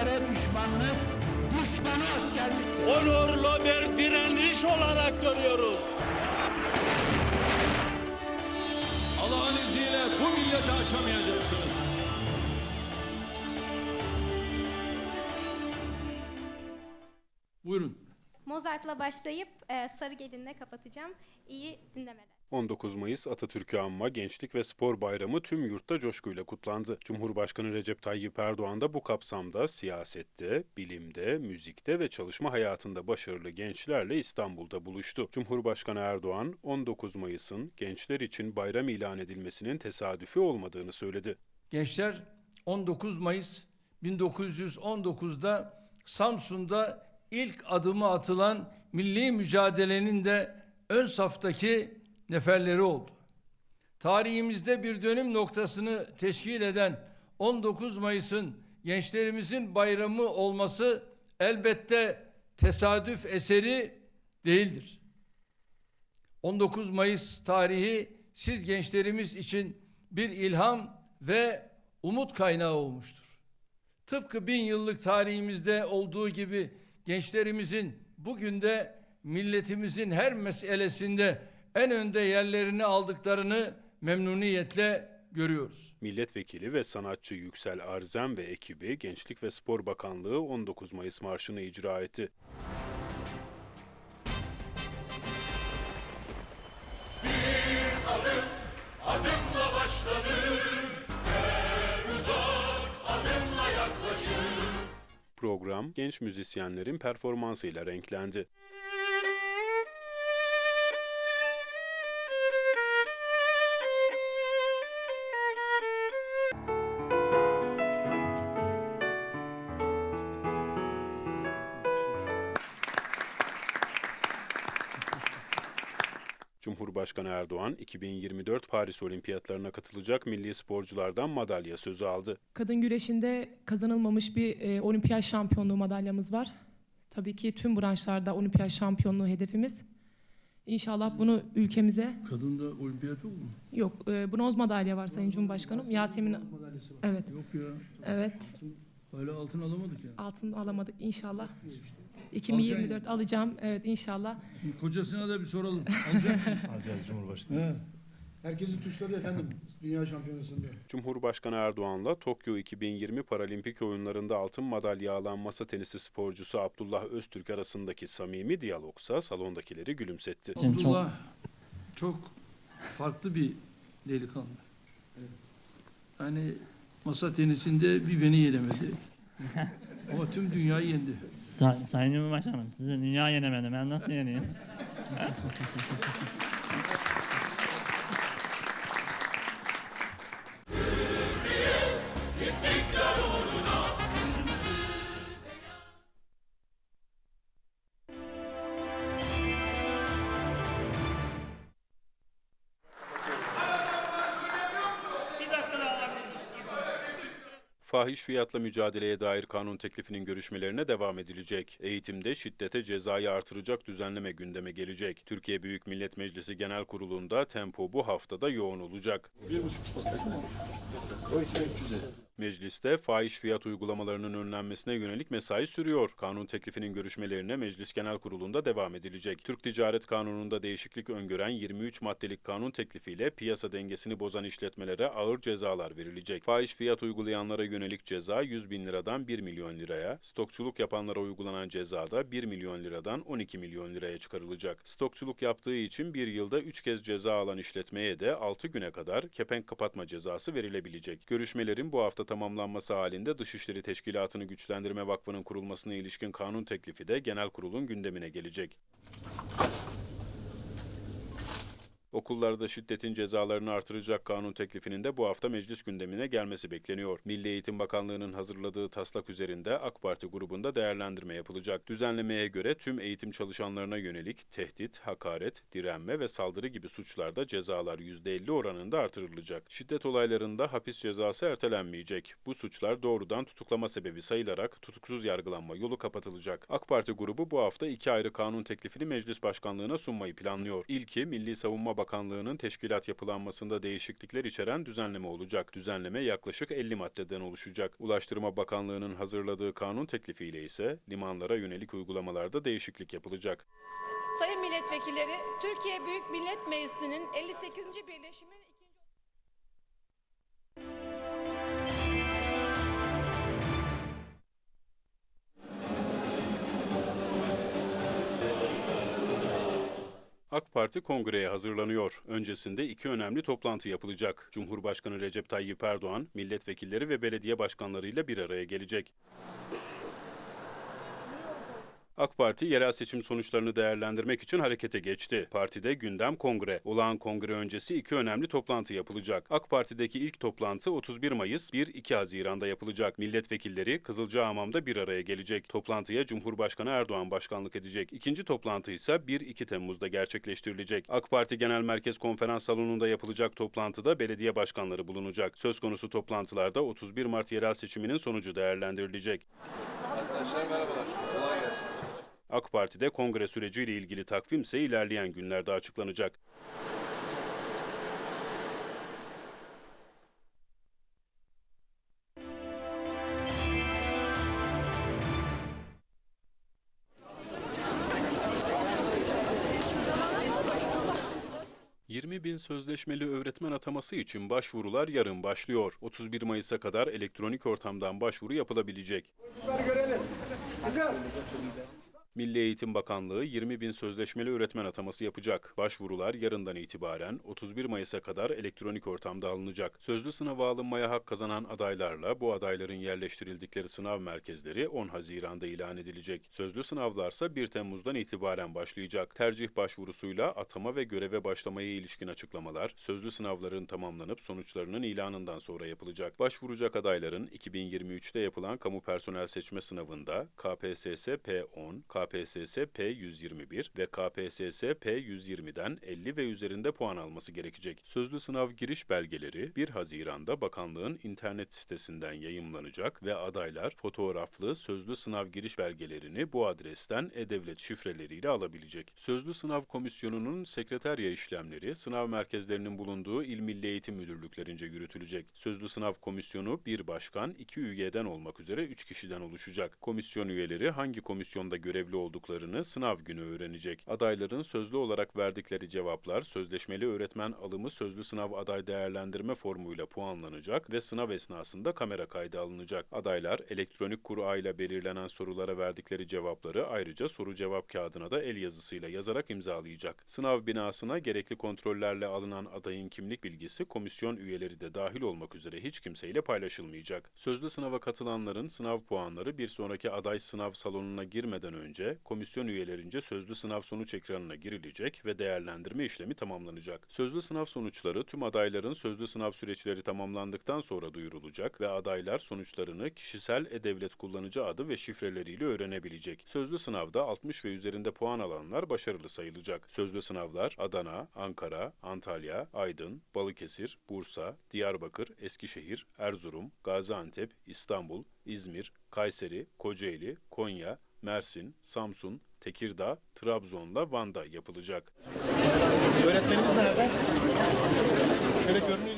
Askere düşmanlık, düşmanı askerlik. onurlu bir direniş olarak görüyoruz. Allah'ın izniyle bu milleti aşamayacaksınız. Buyurun. Mozart'la başlayıp e, Sarı Gelin'le kapatacağım. İyi dinlemeler. 19 Mayıs Atatürk'ü anma Gençlik ve Spor Bayramı tüm yurtta coşkuyla kutlandı. Cumhurbaşkanı Recep Tayyip Erdoğan da bu kapsamda siyasette, bilimde, müzikte ve çalışma hayatında başarılı gençlerle İstanbul'da buluştu. Cumhurbaşkanı Erdoğan 19 Mayıs'ın gençler için bayram ilan edilmesinin tesadüfi olmadığını söyledi. Gençler 19 Mayıs 1919'da Samsun'da ilk adımı atılan milli mücadelenin de ön saftaki neferleri oldu. Tarihimizde bir dönüm noktasını teşkil eden 19 Mayıs'ın gençlerimizin bayramı olması elbette tesadüf eseri değildir. 19 Mayıs tarihi siz gençlerimiz için bir ilham ve umut kaynağı olmuştur. Tıpkı bin yıllık tarihimizde olduğu gibi gençlerimizin bugün de milletimizin her meselesinde en önde yerlerini aldıklarını memnuniyetle görüyoruz. Milletvekili ve sanatçı Yüksel Arzem ve ekibi Gençlik ve Spor Bakanlığı 19 Mayıs Marşı'nı icra etti. Adımla başlanır, uzak adımla yaklaşır. Program genç müzisyenlerin performansıyla renklendi. Cumhurbaşkanı Erdoğan 2024 Paris Olimpiyatlarına katılacak milli sporculardan madalya sözü aldı. Kadın güreşinde kazanılmamış bir e, olimpiyat şampiyonluğu madalyamız var. Tabii ki tüm branşlarda olimpiyat şampiyonluğu hedefimiz. İnşallah bunu ülkemize Kadında olimpiyat yok mu? yok e, bronz madalya var Sayın Cumhurbaşkanım. Yasemin Evet, Yok ya. evet. Hala altın alamadık ya. Altın alamadık inşallah. 2024 alacağım. Evet inşallah. Şimdi kocasına da bir soralım. Alacak? Alacağız Cumhurbaşkanı. He. Herkesi tuşladı efendim Dünya Şampiyonası'nda. Cumhurbaşkanı Erdoğan'la Tokyo 2020 Paralimpik oyunlarında altın madalya alan masa tenisi sporcusu Abdullah Öztürk arasındaki samimi diyalogsa salondakileri gülümsetti. Abdullah çok farklı bir delikanlı. Yani masa tenisinde bir beni yenemedi. Ama tüm dünyayı yendi. Say- Sayın Cumhurbaşkanım sizi dünya yenemedi. Ben nasıl yeneyim? Fahiş fiyatla mücadeleye dair kanun teklifinin görüşmelerine devam edilecek. Eğitimde şiddete cezayı artıracak düzenleme gündeme gelecek. Türkiye Büyük Millet Meclisi Genel Kurulu'nda tempo bu haftada yoğun olacak. Mecliste fahiş fiyat uygulamalarının önlenmesine yönelik mesai sürüyor. Kanun teklifinin görüşmelerine Meclis Genel Kurulu'nda devam edilecek. Türk Ticaret Kanunu'nda değişiklik öngören 23 maddelik kanun teklifiyle piyasa dengesini bozan işletmelere ağır cezalar verilecek. Fahiş fiyat uygulayanlara yönelik ceza 100 bin liradan 1 milyon liraya, stokçuluk yapanlara uygulanan ceza da 1 milyon liradan 12 milyon liraya çıkarılacak. Stokçuluk yaptığı için bir yılda 3 kez ceza alan işletmeye de 6 güne kadar kepenk kapatma cezası verilebilecek. Görüşmelerin bu hafta tamamlanması halinde Dışişleri Teşkilatı'nı Güçlendirme Vakfı'nın kurulmasına ilişkin kanun teklifi de genel kurulun gündemine gelecek. Okullarda şiddetin cezalarını artıracak kanun teklifinin de bu hafta meclis gündemine gelmesi bekleniyor. Milli Eğitim Bakanlığı'nın hazırladığı taslak üzerinde AK Parti grubunda değerlendirme yapılacak. Düzenlemeye göre tüm eğitim çalışanlarına yönelik tehdit, hakaret, direnme ve saldırı gibi suçlarda cezalar %50 oranında artırılacak. Şiddet olaylarında hapis cezası ertelenmeyecek. Bu suçlar doğrudan tutuklama sebebi sayılarak tutuksuz yargılanma yolu kapatılacak. AK Parti grubu bu hafta iki ayrı kanun teklifini meclis başkanlığına sunmayı planlıyor. İlki Milli Savunma Bakanlığı'nın teşkilat yapılanmasında değişiklikler içeren düzenleme olacak. Düzenleme yaklaşık 50 maddeden oluşacak. Ulaştırma Bakanlığı'nın hazırladığı kanun teklifiyle ise limanlara yönelik uygulamalarda değişiklik yapılacak. Sayın milletvekilleri, Türkiye Büyük Millet Meclisi'nin 58. birleşiminin AK Parti kongreye hazırlanıyor. Öncesinde iki önemli toplantı yapılacak. Cumhurbaşkanı Recep Tayyip Erdoğan, milletvekilleri ve belediye başkanlarıyla bir araya gelecek. AK Parti yerel seçim sonuçlarını değerlendirmek için harekete geçti. Partide gündem kongre. Olağan kongre öncesi iki önemli toplantı yapılacak. AK Parti'deki ilk toplantı 31 Mayıs 1-2 Haziran'da yapılacak. Milletvekilleri Kızılcahamam'da bir araya gelecek. Toplantıya Cumhurbaşkanı Erdoğan başkanlık edecek. İkinci toplantı ise 1-2 Temmuz'da gerçekleştirilecek. AK Parti Genel Merkez Konferans Salonu'nda yapılacak toplantıda belediye başkanları bulunacak. Söz konusu toplantılarda 31 Mart yerel seçiminin sonucu değerlendirilecek. AK Parti'de kongre süreciyle ilgili takvim ise ilerleyen günlerde açıklanacak. ...20 bin sözleşmeli öğretmen ataması için başvurular yarın başlıyor. 31 Mayıs'a kadar elektronik ortamdan başvuru yapılabilecek. Milli Eğitim Bakanlığı 20 bin sözleşmeli öğretmen ataması yapacak. Başvurular yarından itibaren 31 Mayıs'a kadar elektronik ortamda alınacak. Sözlü sınava alınmaya hak kazanan adaylarla bu adayların yerleştirildikleri sınav merkezleri 10 Haziran'da ilan edilecek. Sözlü sınavlarsa 1 Temmuz'dan itibaren başlayacak. Tercih başvurusuyla atama ve göreve başlamaya ilişkin açıklamalar, sözlü sınavların tamamlanıp sonuçlarının ilanından sonra yapılacak. Başvuracak adayların 2023'te yapılan kamu personel seçme sınavında KPSS P10, KPSS P121 ve KPSS P120'den 50 ve üzerinde puan alması gerekecek. Sözlü sınav giriş belgeleri 1 Haziran'da bakanlığın internet sitesinden yayımlanacak ve adaylar fotoğraflı sözlü sınav giriş belgelerini bu adresten e-devlet şifreleriyle alabilecek. Sözlü sınav komisyonunun sekreterya işlemleri sınav merkezlerinin bulunduğu İl Milli Eğitim Müdürlüklerince yürütülecek. Sözlü sınav komisyonu bir başkan, iki üyeden olmak üzere 3 kişiden oluşacak. Komisyon üyeleri hangi komisyonda görevli olduklarını sınav günü öğrenecek. Adayların sözlü olarak verdikleri cevaplar sözleşmeli öğretmen alımı sözlü sınav aday değerlendirme formuyla puanlanacak ve sınav esnasında kamera kaydı alınacak. Adaylar elektronik kura ile belirlenen sorulara verdikleri cevapları ayrıca soru cevap kağıdına da el yazısıyla yazarak imzalayacak. Sınav binasına gerekli kontrollerle alınan adayın kimlik bilgisi komisyon üyeleri de dahil olmak üzere hiç kimseyle paylaşılmayacak. Sözlü sınava katılanların sınav puanları bir sonraki aday sınav salonuna girmeden önce komisyon üyelerince sözlü sınav sonuç ekranına girilecek ve değerlendirme işlemi tamamlanacak. Sözlü sınav sonuçları tüm adayların sözlü sınav süreçleri tamamlandıktan sonra duyurulacak ve adaylar sonuçlarını kişisel e-devlet kullanıcı adı ve şifreleriyle öğrenebilecek. Sözlü sınavda 60 ve üzerinde puan alanlar başarılı sayılacak. Sözlü sınavlar Adana, Ankara, Antalya, Aydın, Balıkesir, Bursa, Diyarbakır, Eskişehir, Erzurum, Gaziantep, İstanbul, İzmir, Kayseri, Kocaeli, Konya, Mersin, Samsun, Tekirdağ, Trabzon'la Van'da yapılacak. Öğretmenimiz nerede? Şöyle görünüyor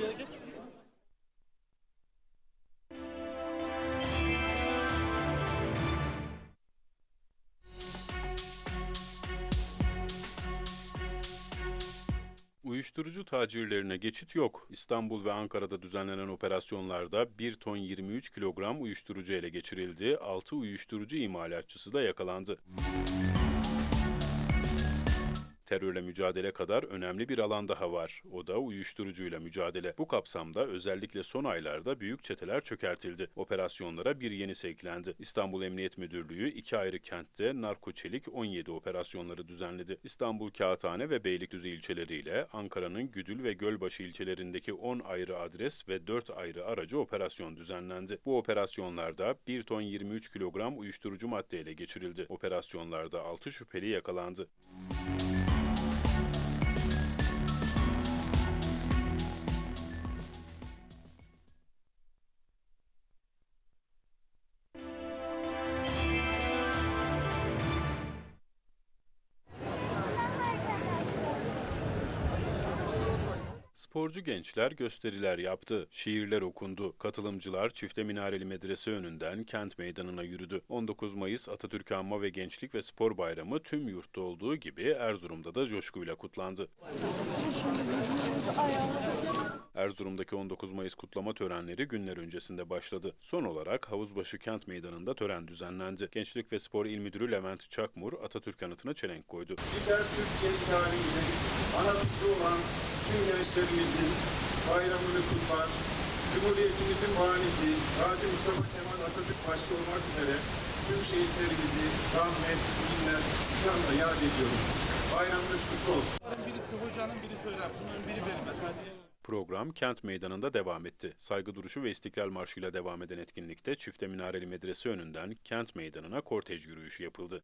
Uyuşturucu tacirlerine geçit yok. İstanbul ve Ankara'da düzenlenen operasyonlarda 1 ton 23 kilogram uyuşturucu ele geçirildi. 6 uyuşturucu imalatçısı da yakalandı. Terörle mücadele kadar önemli bir alan daha var. O da uyuşturucuyla mücadele. Bu kapsamda özellikle son aylarda büyük çeteler çökertildi. Operasyonlara bir yenisi eklendi. İstanbul Emniyet Müdürlüğü iki ayrı kentte narkoçelik 17 operasyonları düzenledi. İstanbul Kağıthane ve Beylikdüzü ilçeleriyle Ankara'nın Güdül ve Gölbaşı ilçelerindeki 10 ayrı adres ve 4 ayrı aracı operasyon düzenlendi. Bu operasyonlarda 1 ton 23 kilogram uyuşturucu madde ele geçirildi. Operasyonlarda 6 şüpheli yakalandı. Sporcu gençler gösteriler yaptı. Şiirler okundu. Katılımcılar Çifte Minareli Medrese önünden kent meydanına yürüdü. 19 Mayıs Atatürk Anma ve Gençlik ve Spor Bayramı tüm yurtta olduğu gibi Erzurum'da da coşkuyla kutlandı. Erzurum'daki 19 Mayıs kutlama törenleri günler öncesinde başladı. Son olarak Havuzbaşı Kent Meydanı'nda tören düzenlendi. Gençlik ve Spor İl Müdürü Levent Çakmur Atatürk anıtına çelenk koydu. Bizler Türkiye fikri olan tüm gençlerimizin bayramını kutlar. Cumhuriyetimizin banisi Gazi Mustafa Kemal Atatürk başta olmak üzere tüm şehitlerimizi rahmet, minnet, şükranla yad ediyoruz. Bayramınız kutlu olsun. Birisi hocanın biri söyler. Bunların biri benim. Mesela Program kent meydanında devam etti. Saygı duruşu ve İstiklal Marşı ile devam eden etkinlikte Çifte Minareli Medrese önünden kent meydanına kortej yürüyüşü yapıldı.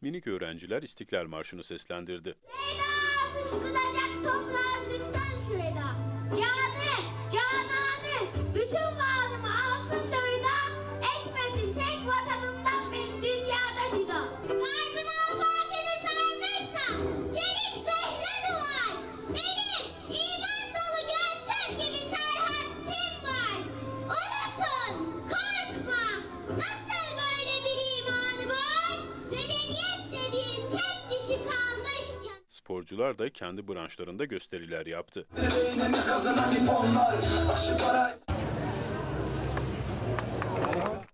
Minik öğrenciler İstiklal Marşı'nı seslendirdi. Toprağı sıksan şu eda. Canı, Sporcular da kendi branşlarında gösteriler yaptı.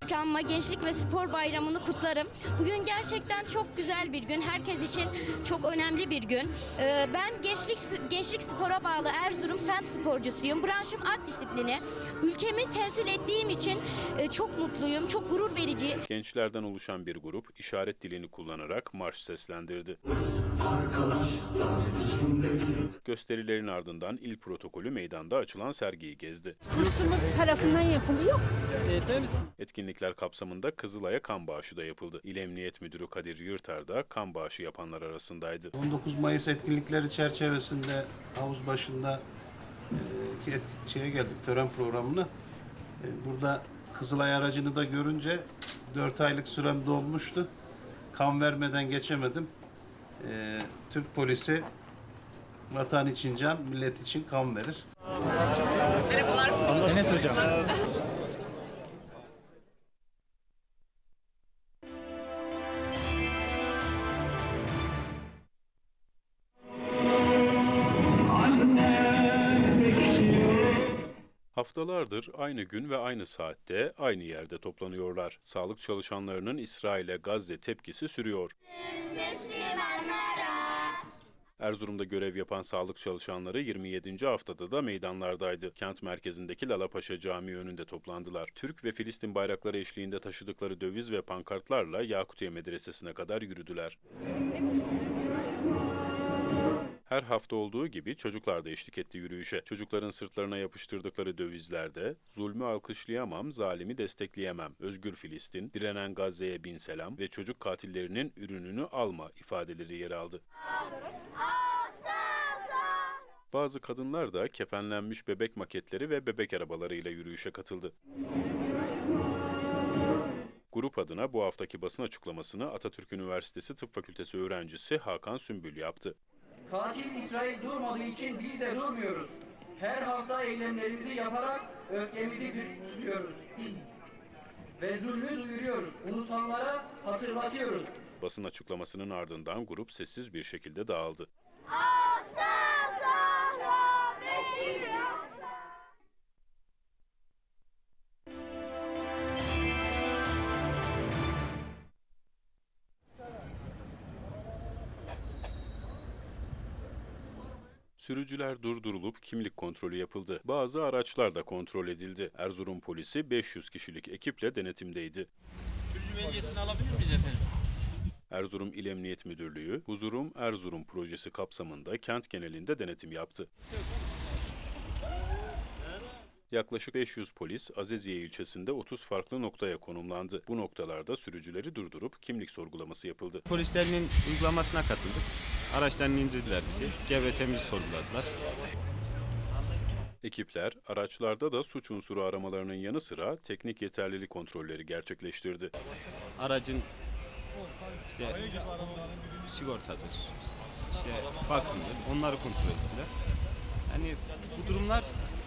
Tükenma Gençlik ve Spor Bayramı'nı kutlarım. Bugün gerçekten çok güzel bir gün. Herkes için çok önemli bir gün. Ee, Ben gençlik gençlik spora bağlı Erzurum Sent sporcusuyum. Branşım at disiplini. Ülkemi temsil ettiğim için e, çok mutluyum, çok gurur verici. Gençlerden oluşan bir grup işaret dilini kullanarak marş seslendirdi. Gösterilerin ardından il protokolü meydanda açılan sergiyi gezdi. Kursumuz tarafından yapılıyor. Etkinlikler kapsamında Kızılay'a kan bağışı da yapıldı. İl Emniyet Müdürü Kadir Yırtar da kan bağışı yapanlar arasındaydı. 19 Mayıs etkinlikleri çerçevesinde havuz başında e, şeye geldik tören programına. E, burada Kızılay aracını da görünce 4 aylık sürem dolmuştu. Kan vermeden geçemedim. E, Türk polisi vatan için can, millet için kan verir. Enes hocam. Haftalardır aynı gün ve aynı saatte aynı yerde toplanıyorlar. Sağlık çalışanlarının İsrail'e Gazze tepkisi sürüyor. Erzurum'da görev yapan sağlık çalışanları 27. haftada da meydanlardaydı. Kent merkezindeki Lalapaşa Camii önünde toplandılar. Türk ve Filistin bayrakları eşliğinde taşıdıkları döviz ve pankartlarla Yakutiye Medresesi'ne kadar yürüdüler. Her hafta olduğu gibi çocuklar da eşlik etti yürüyüşe. Çocukların sırtlarına yapıştırdıkları dövizlerde zulmü alkışlayamam, zalimi destekleyemem, özgür Filistin, direnen Gazze'ye bin selam ve çocuk katillerinin ürününü alma ifadeleri yer aldı. Bazı kadınlar da kefenlenmiş bebek maketleri ve bebek arabalarıyla yürüyüşe katıldı. Grup adına bu haftaki basın açıklamasını Atatürk Üniversitesi Tıp Fakültesi öğrencisi Hakan Sümbül yaptı. Katil İsrail durmadığı için biz de durmuyoruz. Her hafta eylemlerimizi yaparak öfkemizi tutuyoruz. Ve zulmü duyuruyoruz. Unutanlara hatırlatıyoruz. Basın açıklamasının ardından grup sessiz bir şekilde dağıldı. Sürücüler durdurulup kimlik kontrolü yapıldı. Bazı araçlar da kontrol edildi. Erzurum polisi 500 kişilik ekiple denetimdeydi. Sürücü belgesini alabilir miyiz efendim? Erzurum İl Emniyet Müdürlüğü, Huzurum Erzurum projesi kapsamında kent genelinde denetim yaptı. Yaklaşık 500 polis Azeziye ilçesinde 30 farklı noktaya konumlandı. Bu noktalarda sürücüleri durdurup kimlik sorgulaması yapıldı. Polislerinin uygulamasına katıldık. Araçtan indirdiler bizi. GBT'mizi sorguladılar. Ekipler araçlarda da suç unsuru aramalarının yanı sıra teknik yeterlilik kontrolleri gerçekleştirdi. Aracın işte sigortadır, işte bakımdır, onları kontrol ettiler. Yani bu durumlar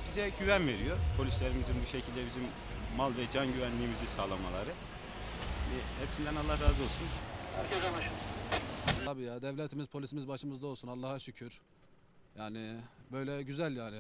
bize güven veriyor. Polislerimizin bu şekilde bizim mal ve can güvenliğimizi sağlamaları. Yani hepsinden Allah razı olsun. Tabii ya devletimiz polisimiz başımızda olsun Allah'a şükür. Yani böyle güzel yani.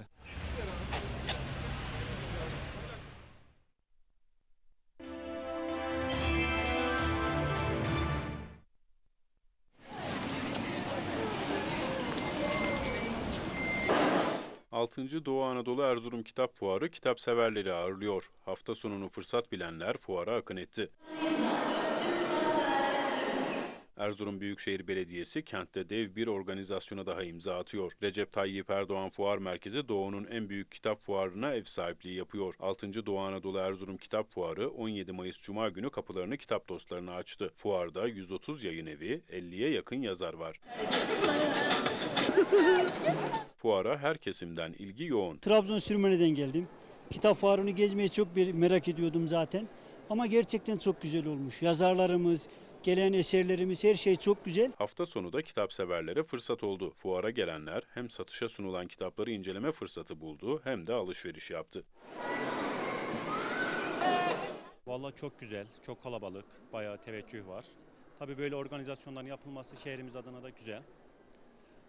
Altıncı Doğu Anadolu Erzurum Kitap Fuarı kitap severleri ağırlıyor. Hafta sonunu fırsat bilenler fuara akın etti. Erzurum Büyükşehir Belediyesi kentte dev bir organizasyona daha imza atıyor. Recep Tayyip Erdoğan Fuar Merkezi Doğu'nun en büyük kitap fuarına ev sahipliği yapıyor. 6. Doğu Anadolu Erzurum Kitap Fuarı 17 Mayıs Cuma günü kapılarını kitap dostlarına açtı. Fuarda 130 yayın evi, 50'ye yakın yazar var. Fuara her kesimden ilgi yoğun. Trabzon Sürmeni'den geldim. Kitap fuarını gezmeyi çok bir merak ediyordum zaten. Ama gerçekten çok güzel olmuş. Yazarlarımız, gelen eserlerimiz her şey çok güzel. Hafta sonu da kitap severlere fırsat oldu. Fuara gelenler hem satışa sunulan kitapları inceleme fırsatı buldu hem de alışveriş yaptı. Vallahi çok güzel, çok kalabalık, bayağı teveccüh var. Tabii böyle organizasyonların yapılması şehrimiz adına da güzel.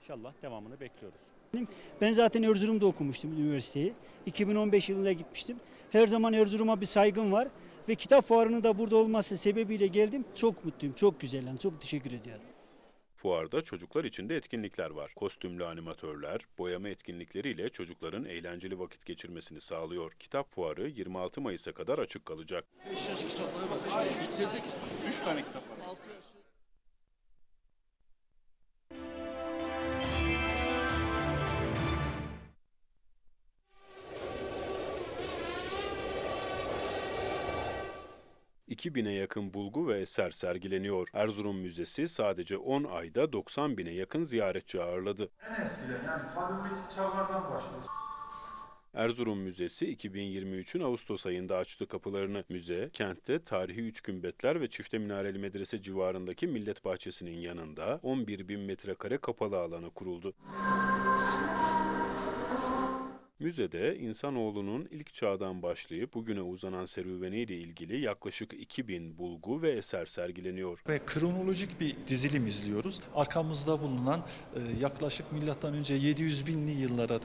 İnşallah devamını bekliyoruz. Ben zaten Erzurum'da okumuştum üniversiteyi. 2015 yılında gitmiştim. Her zaman Erzurum'a bir saygım var. Ve kitap fuarının da burada olması sebebiyle geldim. Çok mutluyum, çok güzel. Yani çok teşekkür ediyorum. Fuarda çocuklar için de etkinlikler var. Kostümlü animatörler, boyama etkinlikleriyle çocukların eğlenceli vakit geçirmesini sağlıyor. Kitap fuarı 26 Mayıs'a kadar açık kalacak. Bitirdik. Üç tane kitap var. Bine yakın bulgu ve eser sergileniyor. Erzurum Müzesi sadece 10 ayda 90 bine yakın ziyaretçi ağırladı. En eskiden yani paleolitik çağlardan başlıyoruz. Erzurum Müzesi 2023'ün Ağustos ayında açtı kapılarını. Müze, kentte tarihi üç kümbetler ve çifte minareli medrese civarındaki millet bahçesinin yanında 11 bin metrekare kapalı alana kuruldu. Müzede insanoğlunun ilk çağdan başlayıp bugüne uzanan serüveniyle ilgili yaklaşık 2000 bulgu ve eser sergileniyor. Ve kronolojik bir dizilim izliyoruz. Arkamızda bulunan e, yaklaşık milattan önce 700 binli yıllara e,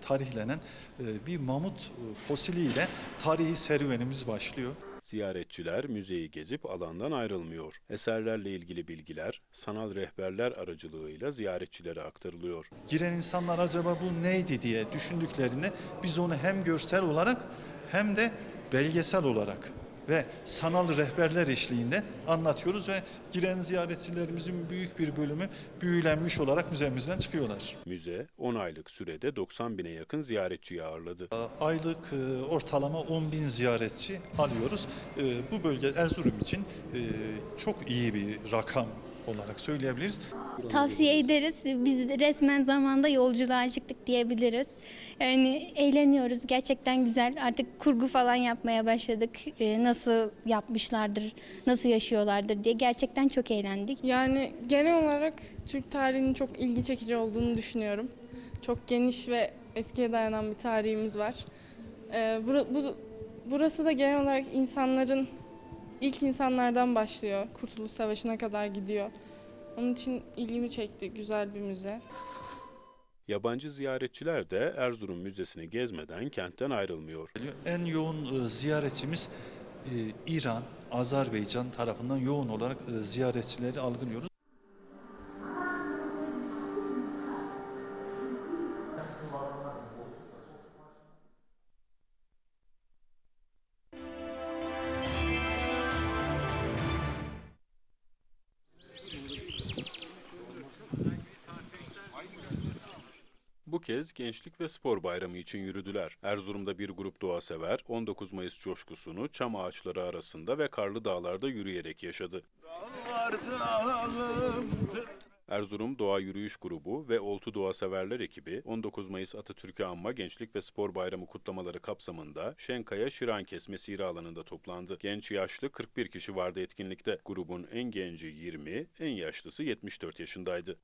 tarihlenen e, bir mamut fosiliyle tarihi serüvenimiz başlıyor. Ziyaretçiler müzeyi gezip alandan ayrılmıyor. Eserlerle ilgili bilgiler sanal rehberler aracılığıyla ziyaretçilere aktarılıyor. Giren insanlar acaba bu neydi diye düşündüklerinde biz onu hem görsel olarak hem de belgesel olarak ve sanal rehberler eşliğinde anlatıyoruz ve giren ziyaretçilerimizin büyük bir bölümü büyülenmiş olarak müzemizden çıkıyorlar. Müze 10 aylık sürede 90 bine yakın ziyaretçiyi ağırladı. Aylık e, ortalama 10 bin ziyaretçi alıyoruz. E, Bu bölge Erzurum için e, çok iyi bir rakam olarak söyleyebiliriz. Tavsiye ederiz. Biz resmen zamanda yolculuğa çıktık diyebiliriz. Yani eğleniyoruz. Gerçekten güzel. Artık kurgu falan yapmaya başladık. Ee, nasıl yapmışlardır, nasıl yaşıyorlardır diye. Gerçekten çok eğlendik. Yani genel olarak Türk tarihinin çok ilgi çekici olduğunu düşünüyorum. Çok geniş ve eskiye dayanan bir tarihimiz var. Ee, bura- bu, burası da genel olarak insanların ilk insanlardan başlıyor. Kurtuluş Savaşı'na kadar gidiyor. Onun için ilgimi çekti. Güzel bir müze. Yabancı ziyaretçiler de Erzurum Müzesi'ni gezmeden kentten ayrılmıyor. En yoğun e, ziyaretçimiz e, İran, Azerbaycan tarafından yoğun olarak e, ziyaretçileri algılıyoruz. Kez Gençlik ve Spor Bayramı için yürüdüler. Erzurum'da bir grup doğasever 19 Mayıs coşkusunu çam ağaçları arasında ve karlı dağlarda yürüyerek yaşadı. Erzurum Doğa Yürüyüş Grubu ve Oltu Doğa Severler ekibi 19 Mayıs Atatürk'ü anma Gençlik ve Spor Bayramı kutlamaları kapsamında Şenkaya Şiran Kesme Sira alanında toplandı. Genç yaşlı 41 kişi vardı etkinlikte. Grubun en genci 20, en yaşlısı 74 yaşındaydı.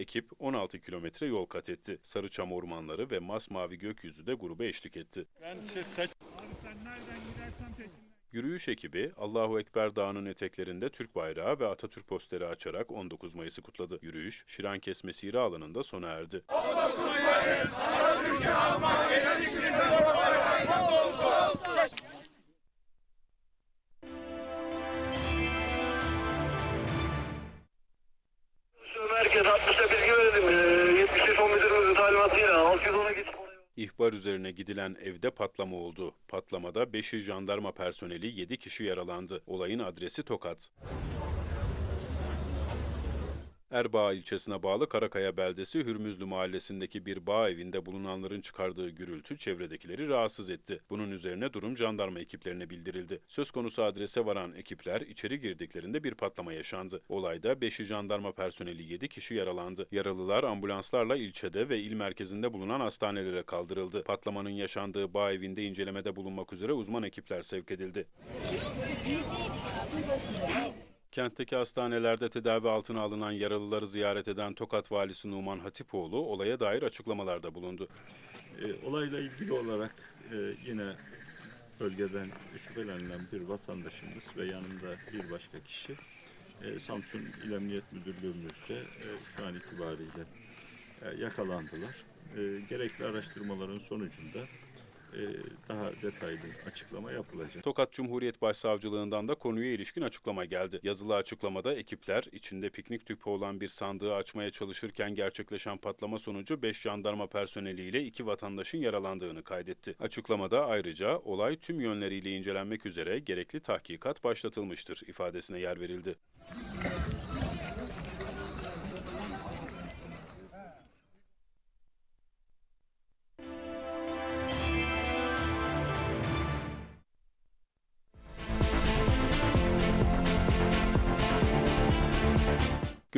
Ekip 16 kilometre yol kat etti. Sarıçam ormanları ve masmavi gökyüzü de gruba eşlik etti. Yürüyüş ekibi Allahu Ekber Dağı'nın eteklerinde Türk bayrağı ve Atatürk posteri açarak 19 Mayıs'ı kutladı. Yürüyüş, Şiran Kesme Sira alanında sona erdi. Merkez İhbar üzerine gidilen evde patlama oldu. Patlamada 5'i jandarma personeli 7 kişi yaralandı. Olayın adresi Tokat. Erbaa ilçesine bağlı Karakaya beldesi Hürmüzlü mahallesindeki bir bağ evinde bulunanların çıkardığı gürültü çevredekileri rahatsız etti. Bunun üzerine durum jandarma ekiplerine bildirildi. Söz konusu adrese varan ekipler içeri girdiklerinde bir patlama yaşandı. Olayda 5'i jandarma personeli 7 kişi yaralandı. Yaralılar ambulanslarla ilçede ve il merkezinde bulunan hastanelere kaldırıldı. Patlamanın yaşandığı bağ evinde incelemede bulunmak üzere uzman ekipler sevk edildi. Kentteki hastanelerde tedavi altına alınan yaralıları ziyaret eden Tokat Valisi Numan Hatipoğlu olaya dair açıklamalarda bulundu. E, olayla ilgili olarak e, yine bölgeden şüphelenilen bir vatandaşımız ve yanında bir başka kişi e, Samsun İl Emniyet Müdürlüğümüzce e, şu an itibariyle e, yakalandılar. E, gerekli araştırmaların sonucunda daha detaylı açıklama yapılacak. Tokat Cumhuriyet Başsavcılığından da konuya ilişkin açıklama geldi. Yazılı açıklamada ekipler içinde piknik tüpü olan bir sandığı açmaya çalışırken gerçekleşen patlama sonucu 5 jandarma personeliyle 2 vatandaşın yaralandığını kaydetti. Açıklamada ayrıca olay tüm yönleriyle incelenmek üzere gerekli tahkikat başlatılmıştır ifadesine yer verildi.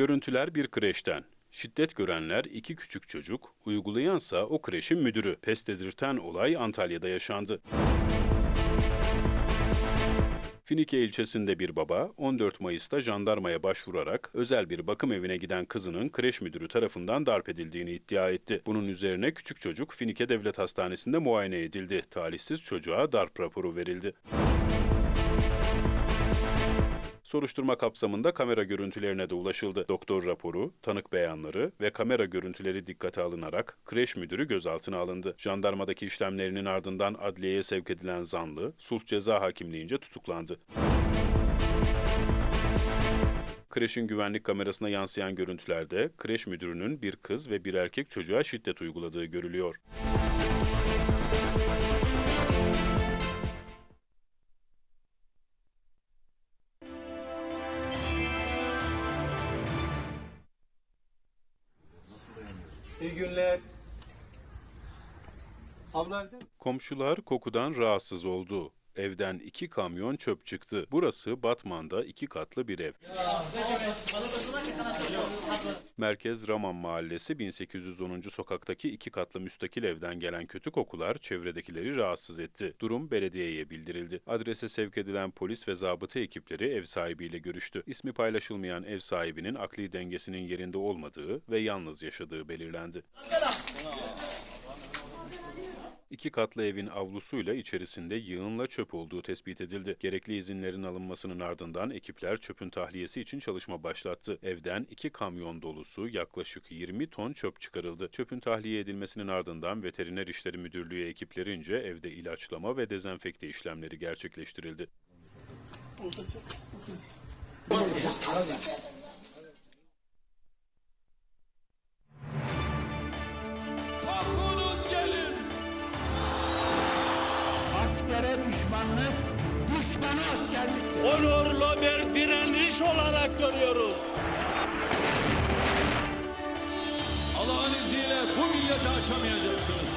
Görüntüler bir kreşten. Şiddet görenler iki küçük çocuk, uygulayansa o kreşin müdürü. Pes dedirten olay Antalya'da yaşandı. Finike ilçesinde bir baba 14 Mayıs'ta jandarmaya başvurarak özel bir bakım evine giden kızının kreş müdürü tarafından darp edildiğini iddia etti. Bunun üzerine küçük çocuk Finike Devlet Hastanesi'nde muayene edildi. Talihsiz çocuğa darp raporu verildi. Soruşturma kapsamında kamera görüntülerine de ulaşıldı. Doktor raporu, tanık beyanları ve kamera görüntüleri dikkate alınarak kreş müdürü gözaltına alındı. Jandarmadaki işlemlerinin ardından adliyeye sevk edilen zanlı, sulh ceza hakimliğince tutuklandı. Kreşin güvenlik kamerasına yansıyan görüntülerde kreş müdürünün bir kız ve bir erkek çocuğa şiddet uyguladığı görülüyor. Abla Komşular kokudan rahatsız oldu. Evden iki kamyon çöp çıktı. Burası Batman'da iki katlı bir ev. Merkez Raman Mahallesi 1810. sokaktaki iki katlı müstakil evden gelen kötü kokular çevredekileri rahatsız etti. Durum belediyeye bildirildi. Adrese sevk edilen polis ve zabıta ekipleri ev sahibiyle görüştü. İsmi paylaşılmayan ev sahibinin akli dengesinin yerinde olmadığı ve yalnız yaşadığı belirlendi. İki katlı evin avlusuyla içerisinde yığınla çöp olduğu tespit edildi. Gerekli izinlerin alınmasının ardından ekipler çöpün tahliyesi için çalışma başlattı. Evden iki kamyon dolusu yaklaşık 20 ton çöp çıkarıldı. Çöpün tahliye edilmesinin ardından Veteriner İşleri Müdürlüğü ekiplerince evde ilaçlama ve dezenfekte işlemleri gerçekleştirildi. Hakkınız Askere düşmanlık, düşmana askerlik. Onurlu bir direniş olarak görüyoruz. Allah'ın izniyle bu milleti aşamayacaksınız.